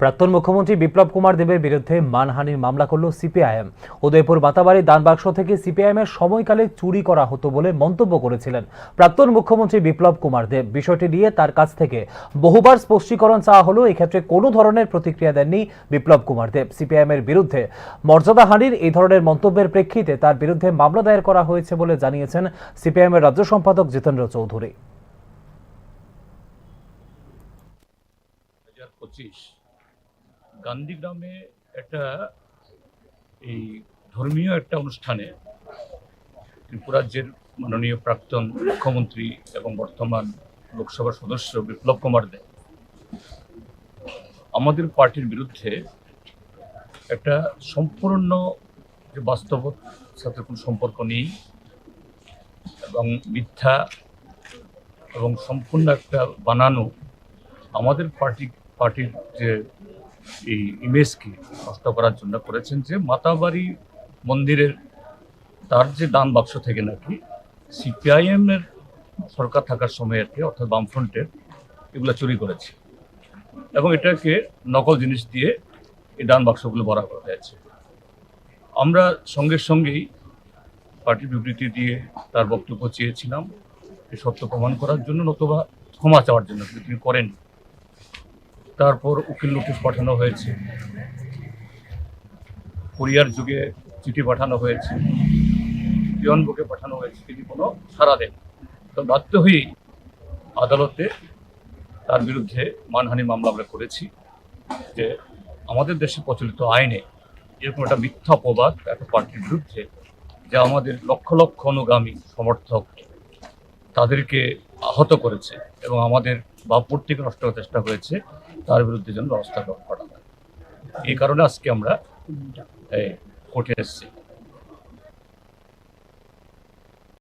প্রাক্তন মুখ্যমন্ত্রী বিপ্লব কুমার দেবের বিরুদ্ধে মানহানির মামলা করল সিপিআইএম। উদয়পুর বাতাবাড়ি দানবাক্স থেকে সিপিআইএম এর সময়কালে চুরি করা হতো বলে মন্তব্য করেছিলেন প্রাক্তন মুখ্যমন্ত্রী বিপ্লব কুমার দেব। বিষয়টি নিয়ে তার কাছ থেকে বহুবার স্পষ্টীকরণ চাওয়া হলো এক্ষেত্রে কোনো ধরনের প্রতিক্রিয়া দেননি বিপ্লব কুমার দেব। সিপিআইএম এর বিরুদ্ধে মর্যাদাহানির এই ধরনের মন্তব্যের প্রেক্ষিতে তার বিরুদ্ধে মামলা দায়ের করা হয়েছে বলে জানিয়েছেন সিপিআইএম এর রাজ্য সম্পাদক জিতেন্দ্র চৌধুরী। গান্ধীগ্রামে একটা এই ধর্মীয় একটা অনুষ্ঠানে ত্রিপুরা রাজ্যের মাননীয় প্রাক্তন মুখ্যমন্ত্রী এবং বর্তমান লোকসভার সদস্য বিপ্লব কুমার দেব আমাদের পার্টির বিরুদ্ধে একটা সম্পূর্ণ যে বাস্তবত সাথে কোনো সম্পর্ক নেই এবং মিথ্যা এবং সম্পূর্ণ একটা বানানো আমাদের পার্টি, পার্টির যে এই ইমেজকে নষ্ট করার জন্য করেছেন যে মাতাবাড়ি মন্দিরের তার যে দান বাক্স থেকে নাকি সিপিআইএম এর সরকার থাকার সময় আর কি, অর্থাৎ বামফ্রন্টের, এগুলো চুরি করেছে। এবং এটাকে নকল জিনিস দিয়ে এই দান বাক্সগুলো ভরা করা হয়েছে। আমরা সঙ্গে সঙ্গেই পার্টির বিবৃতি দিয়ে তার বক্তব্য চেয়েছিলাম সত্য প্রমাণ করার জন্য নতুবা ক্ষমা চাওয়ার জন্য। তিনি করেন তারপর উকিল নোটিশ পাঠানো হয়েছে। কোরিয়ার যুগে চিঠি পাঠানো হয়েছে। পিয়ন বুকে পাঠানো হয়েছে তিনি কোনো সাড়া দেন তো বাধ্য হয়েই আদালতে তার বিরুদ্ধে মানহানি মামলা আমরা করেছি যে আমাদের দেশে প্রচলিত আইনে এরকম একটা মিথ্যা অপবাদ একটা পার্টির বিরুদ্ধে যা আমাদের লক্ষ লক্ষ অনুগামী সমর্থক তাদেরকে আহত করেছে এবং আমাদের ভাবমূর্তিকে নষ্ট করার চেষ্টা করেছে, তার বিরুদ্ধে যেন ব্যবস্থা গ্রহণ করা হয়। এই কারণে আজকে আমরা কোর্টে এসেছি।